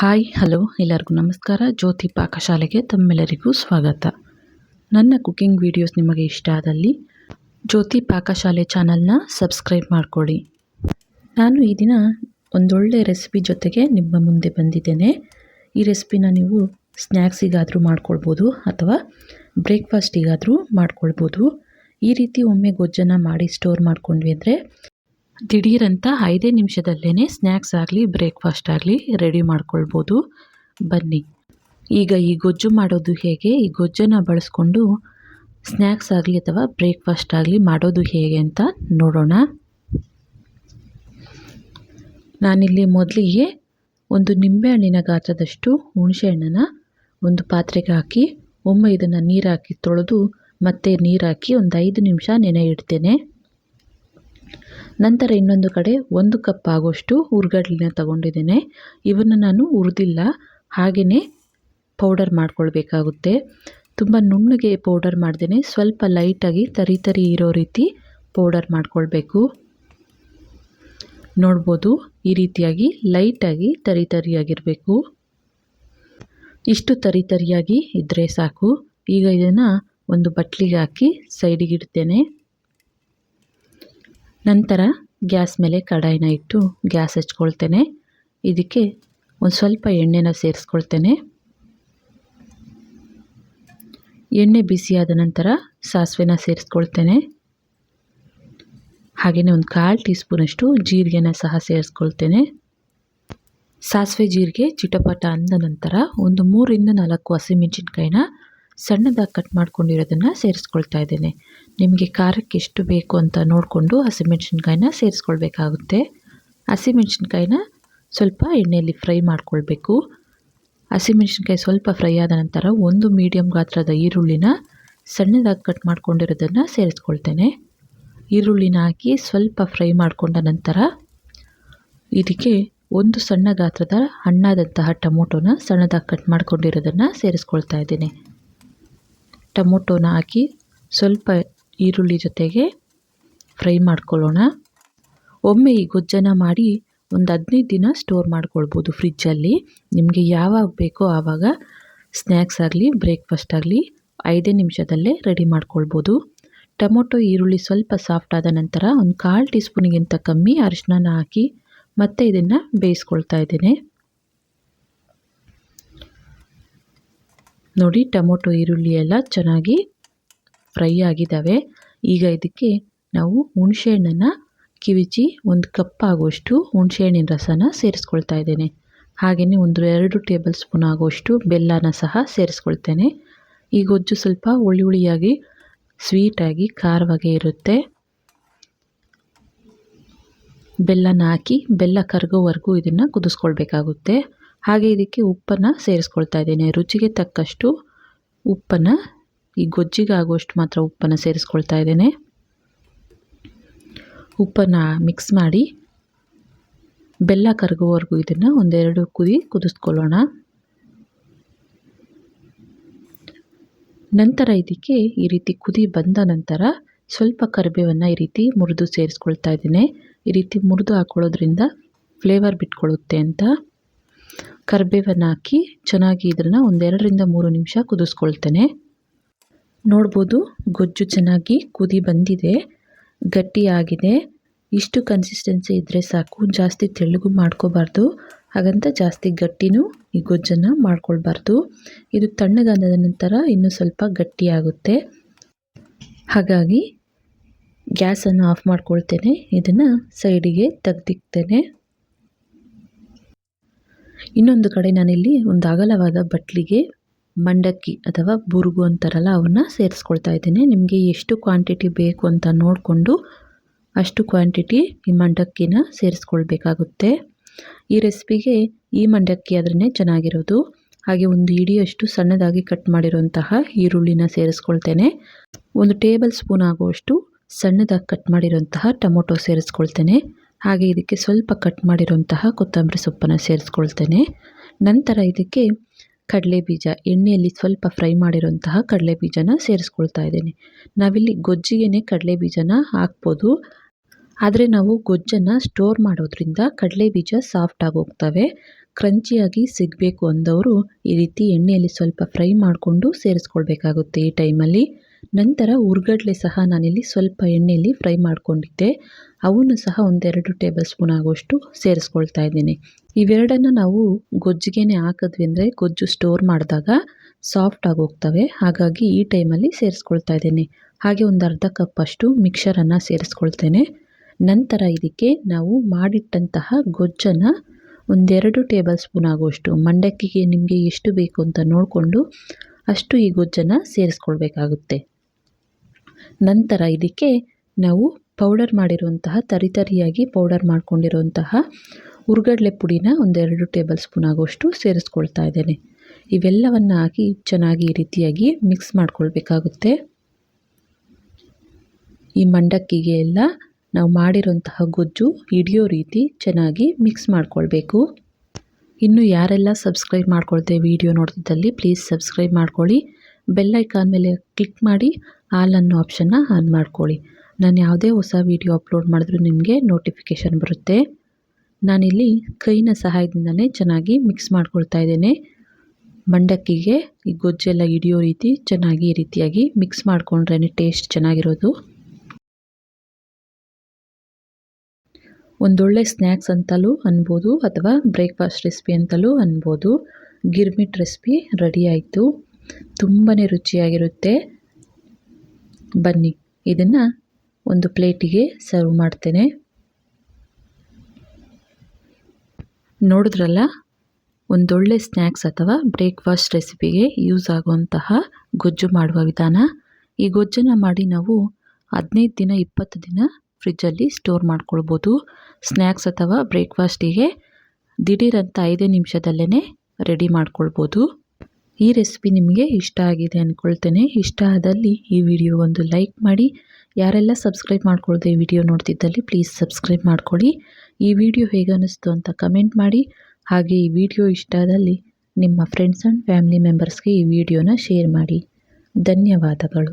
Hi, hello, ಎಲ್ಲರಿಗೂ ನಮಸ್ಕಾರ. ಜ್ಯೋತಿ ಪಾಕಶಾಲೆಗೆ ತಮ್ಮೆಲ್ಲರಿಗೂ ಸ್ವಾಗತ. ನನ್ನ ಕುಕಿಂಗ್ ವೀಡಿಯೋಸ್ ನಿಮಗೆ ಇಷ್ಟ ಆದಲ್ಲಿ ಜ್ಯೋತಿ ಪಾಕಶಾಲೆ ಚಾನಲ್ನ ಸಬ್ಸ್ಕ್ರೈಬ್ ಮಾಡಿಕೊಳ್ಳಿ. ನಾನು ಈ ದಿನ ಒಂದೊಳ್ಳೆ ರೆಸಿಪಿ ಜೊತೆಗೆ ನಿಮ್ಮ ಮುಂದೆ ಬಂದಿದ್ದೇನೆ. ಈ ರೆಸಿಪಿನ ನೀವು ಸ್ನ್ಯಾಕ್ಸಿಗಾದರೂ ಮಾಡ್ಕೊಳ್ಬೋದು ಅಥವಾ ಬ್ರೇಕ್ಫಾಸ್ಟಿಗಾದರೂ ಮಾಡ್ಕೊಳ್ಬೋದು. ಈ ರೀತಿ ಒಮ್ಮೆ ಗೊಜ್ಜನ್ನು ಮಾಡಿ ಸ್ಟೋರ್ ಮಾಡಿಕೊಂಡ್ವಿ ಅಂದರೆ ದಿಢೀರಂತ ಐದೇ ನಿಮಿಷದಲ್ಲೇ ಸ್ನ್ಯಾಕ್ಸ್ ಆಗಲಿ, ಬ್ರೇಕ್ಫಾಸ್ಟ್ ಆಗಲಿ ರೆಡಿ ಮಾಡ್ಕೊಳ್ಬೋದು. ಬನ್ನಿ. ಈಗ ಈ ಗೊಜ್ಜು ಮಾಡೋದು ಹೇಗೆ? ಈ ಗೊಜ್ಜನ್ನು ಬಳಸ್ಕೊಂಡು ಸ್ನ್ಯಾಕ್ಸ್ ಆಗಲಿ ಅಥವಾ ಬ್ರೇಕ್ಫಾಸ್ಟ್ ಆಗಲಿ ಮಾಡೋದು ಹೇಗೆ ಅಂತ ನೋಡೋಣ. ನಾನಿಲ್ಲಿ ಮೊದಲಿಗೆ ಒಂದು ನಿಂಬೆಹಣ್ಣಿನ ಗಾತ್ರದಷ್ಟು ಹುಣಸೆಹಣ್ಣನ್ನು ಒಂದು ಪಾತ್ರೆಗೆ ಹಾಕಿ, ಒಮ್ಮೆ ಇದನ್ನು ನೀರು ಹಾಕಿ ತೊಳೆದು ಮತ್ತೆ ನೀರು ಹಾಕಿ ಒಂದು ಐದು ನಿಮಿಷ ನೆನೆ ಇಡ್ತೇನೆ ನಂತರ ಇನ್ನೊಂದು ಕಡೆ ಒಂದು ಕಪ್ ಆಗೋಷ್ಟು ಹುರ್ಗಡ್ಲಿನ ತಗೊಂಡಿದ್ದೇನೆ. ಇವನ್ನು ನಾನು ಹುರಿದಿಲ್ಲ. ಹಾಗೆಯೇ ಪೌಡರ್ ಮಾಡ್ಕೊಳ್ಬೇಕಾಗುತ್ತೆ. ತುಂಬ ನುಣ್ಣಗೆ ಪೌಡರ್ ಮಾಡ್ದೇನೆ. ಸ್ವಲ್ಪ ಲೈಟಾಗಿ ತರಿ ತರಿ ಇರೋ ರೀತಿ ಪೌಡರ್ ಮಾಡ್ಕೊಳ್ಬೇಕು. ನೋಡ್ಬೋದು, ಈ ರೀತಿಯಾಗಿ ಲೈಟಾಗಿ ತರಿ ತರಿಯಾಗಿರಬೇಕು. ಇಷ್ಟು ತರಿ ತರಿಯಾಗಿ ಇದ್ದರೆ ಸಾಕು. ಈಗ ಇದನ್ನು ಒಂದು ಬಟ್ಲಿಗೆ ಹಾಕಿ ಸೈಡಿಗೆ ಇಡ್ತೇನೆ. ನಂತರ ಗ್ಯಾಸ್ ಮೇಲೆ ಕಡಾಯಿನ ಇಟ್ಟು ಗ್ಯಾಸ್ ಹಚ್ಕೊಳ್ತೇನೆ. ಇದಕ್ಕೆ ಒಂದು ಸ್ವಲ್ಪ ಎಣ್ಣೆನ ಸೇರಿಸ್ಕೊಳ್ತೇನೆ. ಎಣ್ಣೆ ಬಿಸಿಯಾದ ನಂತರ ಸಾಸಿವೆನ ಸೇರಿಸ್ಕೊಳ್ತೇನೆ. ಹಾಗೆಯೇ ಒಂದು ಕಾಲು ಟೀ ಸ್ಪೂನಷ್ಟು ಜೀರಿಗೆನ ಸಹ ಸೇರಿಸ್ಕೊಳ್ತೇನೆ. ಸಾಸಿವೆ ಜೀರಿಗೆ ಚಿಟಪಟ ಅಂದ ನಂತರ ಒಂದು ಮೂರಿಂದ ನಾಲ್ಕು ಹಸಿಮೆಣಸಿನ್ಕಾಯಿನ ಸಣ್ಣದಾಗಿ ಕಟ್ ಮಾಡ್ಕೊಂಡಿರೋದನ್ನು ಸೇರಿಸ್ಕೊಳ್ತಾ ಇದ್ದೇನೆ. ನಿಮಗೆ ಖಾರಕ್ಕೆ ಎಷ್ಟು ಬೇಕು ಅಂತ ನೋಡಿಕೊಂಡು ಹಸಿಮೆಣ್ಸಿನ್ಕಾಯಿನ ಸೇರಿಸ್ಕೊಳ್ಬೇಕಾಗುತ್ತೆ. ಹಸಿಮೆಣ್ಸಿನ್ಕಾಯಿನ ಸ್ವಲ್ಪ ಎಣ್ಣೆಯಲ್ಲಿ ಫ್ರೈ ಮಾಡ್ಕೊಳ್ಬೇಕು. ಹಸಿಮೆಣ್ಸಿನ್ಕಾಯಿ ಸ್ವಲ್ಪ ಫ್ರೈ ಆದ ನಂತರ ಒಂದು ಮೀಡಿಯಮ್ ಗಾತ್ರದ ಈರುಳ್ಳಿನ ಸಣ್ಣದಾಗಿ ಕಟ್ ಮಾಡ್ಕೊಂಡಿರೋದನ್ನು ಸೇರಿಸ್ಕೊಳ್ತೇನೆ. ಈರುಳ್ಳಿನ ಹಾಕಿ ಸ್ವಲ್ಪ ಫ್ರೈ ಮಾಡಿಕೊಂಡ ನಂತರ ಇದಕ್ಕೆ ಒಂದು ಸಣ್ಣ ಗಾತ್ರದ ಹಣ್ಣಾದಂತಹ ಟೊಮೊಟೊನ ಸಣ್ಣದಾಗಿ ಕಟ್ ಮಾಡ್ಕೊಂಡಿರೋದನ್ನು ಸೇರಿಸ್ಕೊಳ್ತಾ ಇದ್ದೀನಿ. ಟೊಮೊಟೊನ ಹಾಕಿ ಸ್ವಲ್ಪ ಈರುಳ್ಳಿ ಜೊತೆಗೆ ಫ್ರೈ ಮಾಡ್ಕೊಳ್ಳೋಣ. ಒಮ್ಮೆ ಈ ಗೊಜ್ಜನ ಮಾಡಿ ಒಂದು ಹದಿನೈದು ದಿನ ಸ್ಟೋರ್ ಮಾಡ್ಕೊಳ್ಬೋದು ಫ್ರಿಜ್ಜಲ್ಲಿ ನಿಮಗೆ ಯಾವಾಗ ಬೇಕೋ ಆವಾಗ ಸ್ನ್ಯಾಕ್ಸ್ ಆಗಲಿ ಬ್ರೇಕ್ಫಾಸ್ಟ್ ಆಗಲಿ ಐದೇ ನಿಮಿಷದಲ್ಲೇ ರೆಡಿ ಮಾಡ್ಕೊಳ್ಬೋದು. ಟೊಮೊಟೊ, ಈರುಳ್ಳಿ ಸ್ವಲ್ಪ ಸಾಫ್ಟ್ ಆದ ನಂತರ ಒಂದು ಕಾಲು ಟೀ ಸ್ಪೂನಿಗಿಂತ ಕಮ್ಮಿ ಅರಿಶಿನ ಹಾಕಿ ಮತ್ತೆ ಇದನ್ನು ಬೇಯಿಸ್ಕೊಳ್ತಾ ಇದ್ದೇನೆ. ನೋಡಿ, ಟೊಮೊಟೊ, ಈರುಳ್ಳಿ ಎಲ್ಲ ಚೆನ್ನಾಗಿ ಫ್ರೈ ಆಗಿದ್ದಾವೆ ಈಗ ಇದಕ್ಕೆ ನಾವು ಹುಣಸೆಹಣ್ಣನ್ನು ಕಿವಿಚಿ ಒಂದು ಕಪ್ ಆಗುವಷ್ಟು ಹುಣಸೆಹಣ್ಣಿನ ರಸನ ಸೇರಿಸ್ಕೊಳ್ತಾ ಇದ್ದೇನೆ. ಹಾಗೆಯೇ ಒಂದು ಎರಡು ಟೇಬಲ್ ಸ್ಪೂನ್ ಆಗುವಷ್ಟು ಬೆಲ್ಲನ ಸಹ ಸೇರಿಸ್ಕೊಳ್ತೇನೆ. ಈ ಗೊಜ್ಜು ಸ್ವಲ್ಪ ಹುಳಿ ಹುಳಿಯಾಗಿ ಸ್ವೀಟಾಗಿ ಖಾರವಾಗಿ ಇರುತ್ತೆ. ಬೆಲ್ಲನ ಹಾಕಿ, ಬೆಲ್ಲ ಕರಗೋವರೆಗೂ ಇದನ್ನು ಕುದಿಸ್ಕೊಳ್ಬೇಕಾಗುತ್ತೆ. ಹಾಗೆ ಇದಕ್ಕೆ ಉಪ್ಪನ್ನು ಸೇರಿಸ್ಕೊಳ್ತಾ ಇದ್ದೇನೆ. ರುಚಿಗೆ ತಕ್ಕಷ್ಟು ಉಪ್ಪನ್ನು, ಈ ಗೊಜ್ಜಿಗೆ ಆಗುವಷ್ಟು ಮಾತ್ರ ಉಪ್ಪನ್ನು ಸೇರಿಸ್ಕೊಳ್ತಾ ಇದ್ದೇನೆ. ಉಪ್ಪನ್ನು ಮಿಕ್ಸ್ ಮಾಡಿ ಬೆಲ್ಲ ಕರಗುವವರೆಗೂ ಇದನ್ನು ಒಂದೆರಡು ಕುದಿ ಕುದಿಸ್ಕೊಳ್ಳೋಣ. ನಂತರ ಇದಕ್ಕೆ ಈ ರೀತಿ ಕುದಿ ಬಂದ ನಂತರ ಸ್ವಲ್ಪ ಕರಿಬೇವನ್ನು ಈ ರೀತಿ ಮುರಿದು ಸೇರಿಸ್ಕೊಳ್ತಾ ಇದ್ದೀನಿ. ಈ ರೀತಿ ಮುರಿದು ಹಾಕೊಳ್ಳೋದ್ರಿಂದ ಫ್ಲೇವರ್ ಬಿಟ್ಕೊಳ್ಳುತ್ತೆ ಅಂತ ಕರಿಬೇವನ್ನು ಹಾಕಿ ಚೆನ್ನಾಗಿ ಇದನ್ನು ಒಂದೆರಡರಿಂದ ಮೂರು ನಿಮಿಷ ಕುದಿಸ್ಕೊಳ್ತೇನೆ. ನೋಡ್ಬೋದು ಗೊಜ್ಜು ಚೆನ್ನಾಗಿ ಕುದಿ ಬಂದಿದೆ. ಗಟ್ಟಿಯಾಗಿದೆ. ಇಷ್ಟು ಕನ್ಸಿಸ್ಟೆನ್ಸಿ ಇದ್ದರೆ ಸಾಕು. ಜಾಸ್ತಿ ತೆಳ್ಳಗೂ ಮಾಡ್ಕೋಬಾರ್ದು. ಹಾಗಂತ ಜಾಸ್ತಿ ಗಟ್ಟಿನೂ ಈ ಗೊಜ್ಜನ್ನು ಮಾಡ್ಕೊಳ್ಬಾರ್ದು. ಇದು ತಣ್ಣಗಾದ ನಂತರ ಇನ್ನೂ ಸ್ವಲ್ಪ ಗಟ್ಟಿಯಾಗುತ್ತೆ. ಹಾಗಾಗಿ ಗ್ಯಾಸನ್ನು ಆಫ್ ಮಾಡ್ಕೊಳ್ತೇನೆ. ಇದನ್ನು ಸೈಡಿಗೆ ತೆಗ್ದಿಕ್ತೇನೆ. ಇನ್ನೊಂದು ಕಡೆ ನಾನಿಲ್ಲಿ ಒಂದು ಅಗಲವಾದ ಬಟ್ಲಿಗೆ ಮಂಡಕ್ಕಿ ಅಥವಾ ಬುರುಗು ಅಂತಾರಲ್ಲ, ಅವನ್ನ ಸೇರಿಸ್ಕೊಳ್ತಾ ಇದ್ದೇನೆ. ನಿಮಗೆ ಎಷ್ಟು ಕ್ವಾಂಟಿಟಿ ಬೇಕು ಅಂತ ನೋಡಿಕೊಂಡು ಅಷ್ಟು ಕ್ವಾಂಟಿಟಿ ಈ ಮಂಡಕ್ಕಿನ ಸೇರಿಸ್ಕೊಳ್ಬೇಕಾಗುತ್ತೆ. ಈ ರೆಸಿಪಿಗೆ ಈ ಮಂಡಕ್ಕಿ ಆದ್ರೇ ಚೆನ್ನಾಗಿರೋದು. ಹಾಗೆ ಒಂದು ಇಡಿಯಷ್ಟು ಸಣ್ಣದಾಗಿ ಕಟ್ ಮಾಡಿರುವಂತಹ ಈರುಳ್ಳಿನ ಸೇರಿಸ್ಕೊಳ್ತೇನೆ. ಒಂದು ಟೇಬಲ್ ಸ್ಪೂನ್ ಆಗುವಷ್ಟು ಸಣ್ಣದಾಗಿ ಕಟ್ ಮಾಡಿರುವಂತಹ ಟೊಮೊಟೊ ಸೇರಿಸ್ಕೊಳ್ತೇನೆ. ಹಾಗೆ ಇದಕ್ಕೆ ಸ್ವಲ್ಪ ಕಟ್ ಮಾಡಿರುವಂತಹ ಕೊತ್ತಂಬರಿ ಸೊಪ್ಪನ್ನು ಸೇರಿಸ್ಕೊಳ್ತೇನೆ. ನಂತರ ಇದಕ್ಕೆ ಕಡಲೆ ಬೀಜ, ಎಣ್ಣೆಯಲ್ಲಿ ಸ್ವಲ್ಪ ಫ್ರೈ ಮಾಡಿರುವಂತಹ ಕಡಲೆ ಬೀಜನ ಸೇರಿಸ್ಕೊಳ್ತಾ ಇದ್ದೀನಿ. ನಾವಿಲ್ಲಿ ಗೊಜ್ಜಿಗೆ ಕಡಲೆ ಬೀಜನ ಹಾಕ್ಬೋದು. ಆದರೆ ನಾವು ಗೊಜ್ಜನ್ನು ಸ್ಟೋರ್ ಮಾಡೋದ್ರಿಂದ ಕಡಲೆ ಬೀಜ ಸಾಫ್ಟ್ ಹೋಗ್ತವೆ. ಕ್ರಂಚಿಯಾಗಿ ಸಿಗಬೇಕು ಅಂದವರು ಈ ರೀತಿ ಎಣ್ಣೆಯಲ್ಲಿ ಸ್ವಲ್ಪ ಫ್ರೈ ಮಾಡಿಕೊಂಡು ಸೇರಿಸ್ಕೊಳ್ಬೇಕಾಗುತ್ತೆ ಈ ಟೈಮಲ್ಲಿ ನಂತರ ಉರ್ಗಡ್ಲೆ ಸಹ ನಾನಿಲ್ಲಿ ಸ್ವಲ್ಪ ಎಣ್ಣೆಯಲ್ಲಿ ಫ್ರೈ ಮಾಡ್ಕೊಂಡಿದ್ದೆ. ಅವನ್ನು ಸಹ ಒಂದೆರಡು ಟೇಬಲ್ ಸ್ಪೂನ್ ಆಗುವಷ್ಟು ಸೇರಿಸ್ಕೊಳ್ತಾ ಇದ್ದೀನಿ. ಇವೆರಡನ್ನು ನಾವು ಗೊಜ್ಜಿಗೆನೆ ಹಾಕಿದ್ವಿ ಅಂದರೆ ಗೊಜ್ಜು ಸ್ಟೋರ್ ಮಾಡಿದಾಗ ಸಾಫ್ಟ್ ಆಗಿ ಹೋಗ್ತವೆ ಹಾಗಾಗಿ ಈ ಟೈಮಲ್ಲಿ ಸೇರಿಸ್ಕೊಳ್ತಾ ಇದ್ದೀನಿ. ಹಾಗೆ ಒಂದು ಅರ್ಧ ಕಪ್ ಅಷ್ಟು ಮಿಕ್ಸರನ್ನು ಸೇರಿಸ್ಕೊಳ್ತೇನೆ. ನಂತರ ಇದಕ್ಕೆ ನಾವು ಮಾಡಿಟ್ಟಂತಹ ಗೊಜ್ಜನ್ನು ಒಂದೆರಡು ಟೇಬಲ್ ಸ್ಪೂನ್ ಆಗುವಷ್ಟು ಮಂಡಕ್ಕಿಗೆ ನಿಮಗೆ ಎಷ್ಟು ಬೇಕು ಅಂತ ನೋಡಿಕೊಂಡು ಅಷ್ಟು ಈ ಗೊಜ್ಜನ್ನು ಸೇರಿಸ್ಕೊಳ್ಬೇಕಾಗುತ್ತೆ. ನಂತರ ಇದಕ್ಕೆ ನಾವು ಪೌಡರ್ ಮಾಡಿರುವಂತಹ ತರಿತರಿಯಾಗಿ ಪೌಡರ್ ಮಾಡಿಕೊಂಡಿರುವಂತಹ ಹುರ್ಗಡ್ಲೆ ಪುಡಿನ ಒಂದೆರಡು ಟೇಬಲ್ ಸ್ಪೂನ್ ಆಗುವಷ್ಟು ಸೇರಿಸ್ಕೊಳ್ತಾ ಇದ್ದೇನೆ. ಇವೆಲ್ಲವನ್ನು ಹಾಕಿ ಚೆನ್ನಾಗಿ ಈ ರೀತಿಯಾಗಿ ಮಿಕ್ಸ್ ಮಾಡ್ಕೊಳ್ಬೇಕಾಗುತ್ತೆ. ಈ ಮಂಡಕ್ಕಿಗೆ ಎಲ್ಲ ನಾವು ಮಾಡಿರೋಂತಹ ಗೊಜ್ಜು ಹಿಡಿಯೋ ರೀತಿ ಚೆನ್ನಾಗಿ ಮಿಕ್ಸ್ ಮಾಡ್ಕೊಳ್ಬೇಕು. ಇನ್ನು ಯಾರೆಲ್ಲ ಸಬ್ಸ್ಕ್ರೈಬ್ ಮಾಡ್ಕೊಳ್ತೇ ವಿಡಿಯೋ ನೋಡ್ತಿದ್ದಲ್ಲಿ ಪ್ಲೀಸ್ ಸಬ್ಸ್ಕ್ರೈಬ್ ಮಾಡ್ಕೊಳ್ಳಿ. ಬೆಲ್ಲೈಕಾನ್ ಮೇಲೆ ಕ್ಲಿಕ್ ಮಾಡಿ ಆಲ್ ಅನ್ನೋ ಆಪ್ಷನ್ನ ಆನ್ ಮಾಡ್ಕೊಳ್ಳಿ. ನಾನು ಯಾವುದೇ ಹೊಸ ವಿಡಿಯೋ ಅಪ್ಲೋಡ್ ಮಾಡಿದ್ರೂ ನಿಮಗೆ ನೋಟಿಫಿಕೇಷನ್ ಬರುತ್ತೆ. ನಾನಿಲ್ಲಿ ಕೈನ ಸಹಾಯದಿಂದನೇ ಚೆನ್ನಾಗಿ ಮಿಕ್ಸ್ ಮಾಡ್ಕೊಳ್ತಾ ಇದ್ದೇನೆ. ಮಂಡಕ್ಕಿಗೆ ಈ ಗೊಜ್ಜೆಲ್ಲ ಹಿಡಿಯೋ ರೀತಿ ಚೆನ್ನಾಗಿ ಈ ರೀತಿಯಾಗಿ ಮಿಕ್ಸ್ ಮಾಡ್ಕೊಂಡ್ರೇ ಟೇಸ್ಟ್ ಚೆನ್ನಾಗಿರೋದು. ಒಂದೊಳ್ಳೆ ಸ್ನ್ಯಾಕ್ಸ್ ಅಂತಲೂ ಅನ್ಬೋದು ಅಥವಾ ಬ್ರೇಕ್ಫಾಸ್ಟ್ ರೆಸಿಪಿ ಅಂತಲೂ ಅನ್ಬೋದು. ಗಿರ್ಮಿಟ್ ರೆಸಿಪಿ ರೆಡಿ ಆಯಿತು. ತುಂಬಾ ರುಚಿಯಾಗಿರುತ್ತೆ. ಬನ್ನಿ, ಇದನ್ನು ಒಂದು ಪ್ಲೇಟಿಗೆ ಸರ್ವ್ ಮಾಡ್ತೇನೆ. ನೋಡಿದ್ರಲ್ಲ, ಒಂದೊಳ್ಳೆ ಸ್ನ್ಯಾಕ್ಸ್ ಅಥವಾ ಬ್ರೇಕ್ಫಾಸ್ಟ್ ರೆಸಿಪಿಗೆ ಯೂಸ್ ಆಗುವಂತಹ ಗೊಜ್ಜು ಮಾಡುವ ವಿಧಾನ. ಈ ಗೊಜ್ಜನ್ನು ಮಾಡಿ ನಾವು ಹದಿನೈದು ದಿನ, ಇಪ್ಪತ್ತು ದಿನ ಫ್ರಿಜ್ಜಲ್ಲಿ ಸ್ಟೋರ್ ಮಾಡ್ಕೊಳ್ಬೋದು. ಸ್ನ್ಯಾಕ್ಸ್ ಅಥವಾ ಬ್ರೇಕ್ಫಾಸ್ಟಿಗೆ ದಿಢೀರಂತ ಐದೇ ನಿಮಿಷದಲ್ಲೇ ರೆಡಿ ಮಾಡ್ಕೊಳ್ಬೋದು. ಈ ರೆಸಿಪಿ ನಿಮಗೆ ಇಷ್ಟ ಆಗಿದೆ ಅಂದ್ಕೊಳ್ತೇನೆ ಇಷ್ಟ ಆದಲ್ಲಿ ಈ ವಿಡಿಯೋ ಒಂದು ಲೈಕ್ ಮಾಡಿ. ಯಾರೆಲ್ಲ ಸಬ್ಸ್ಕ್ರೈಬ್ ಮಾಡ್ಕೊಳ್ದೆ ಈ ವಿಡಿಯೋ ನೋಡ್ತಿದ್ದಲ್ಲಿ ಪ್ಲೀಸ್ ಸಬ್ಸ್ಕ್ರೈಬ್ ಮಾಡ್ಕೊಳ್ಳಿ. ಈ ವಿಡಿಯೋ ಹೇಗೆ ಅನ್ನಿಸ್ತು ಅಂತ ಕಮೆಂಟ್ ಮಾಡಿ. ಹಾಗೆ ಈ ವಿಡಿಯೋ ಇಷ್ಟ ಆದಲ್ಲಿ ನಿಮ್ಮ ಫ್ರೆಂಡ್ಸ್ ಆ್ಯಂಡ್ ಫ್ಯಾಮಿಲಿ ಮೆಂಬರ್ಸ್ಗೆ ಈ ವಿಡಿಯೋನ ಶೇರ್ ಮಾಡಿ. ಧನ್ಯವಾದಗಳು.